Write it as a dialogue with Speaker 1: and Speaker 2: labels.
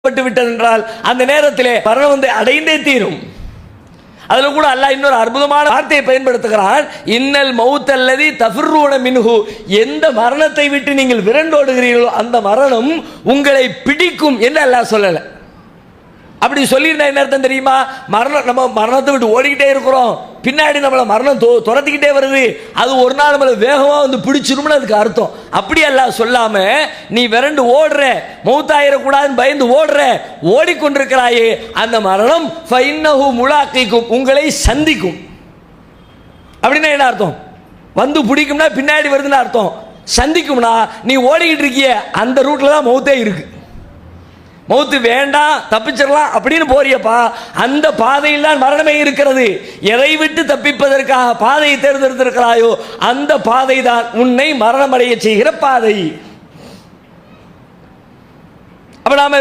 Speaker 1: பட்டு என்றால் அந்த நேரத்திலே மரணம் வந்து அடைந்தே தீரும். அதுல கூட அல்லாஹ் இன்னொரு அற்புதமான வார்த்தையை பயன்படுத்துகிறான். இன்னல் மவுத் அல்லதி தஃபிர்ரூன மின்ஹு. எந்த மரணத்தை விட்டு நீங்கள் விரண்டோடுகிறீர்களோ அந்த மரணம் உங்களை பிடிக்கும் என்று அல்லாஹ் சொல்லலை. அப்படி சொல்லியிருந்தா என்ன அர்த்தம் தெரியுமா? மரணம் நம்ம மரணத்தை விட்டு ஓடிக்கிட்டே இருக்கிறோம். பின்னாடி நம்மளை மரணம் தொ துரத்திக்கிட்டே வருது. அது ஒரு நாள் நம்மளை வேகமாக வந்து பிடிச்சிரும்னு அதுக்கு அர்த்தம். அப்படியெல்லாம் சொல்லாமல் சொல்லாம நீ விரண்டு ஓடுற மௌத்தாயிடக்கூடாதுன்னு பயந்து ஓடுற ஓடிக்கொண்டிருக்கிறாயே அந்த மரணம் ஃபைன்னஹு முலாக்கிக்கும் உங்களை சந்திக்கும். அப்படின்னா என்ன அர்த்தம்? வந்து பிடிக்கும்னா பின்னாடி வருதுன்னு அர்த்தம். சந்திக்கும்னா நீ ஓடிக்கிட்டு இருக்கிய அந்த ரூட்ல தான் மௌத்தே இருக்குது மௌத்து வேண்டாம் தப்பிச்சிடலாம் அப்படின்னு போறியப்பா. அந்த பாதையில் தான் மரணமே இருக்கிறது. எதை விட்டு தப்பிப்பதற்காக பாதையை தேர்ந்தெடுத்திருக்கிறாயோ அந்த பாதை தான் உன்னை மரணமடைய செய்கிற பாதை. அப்ப நாம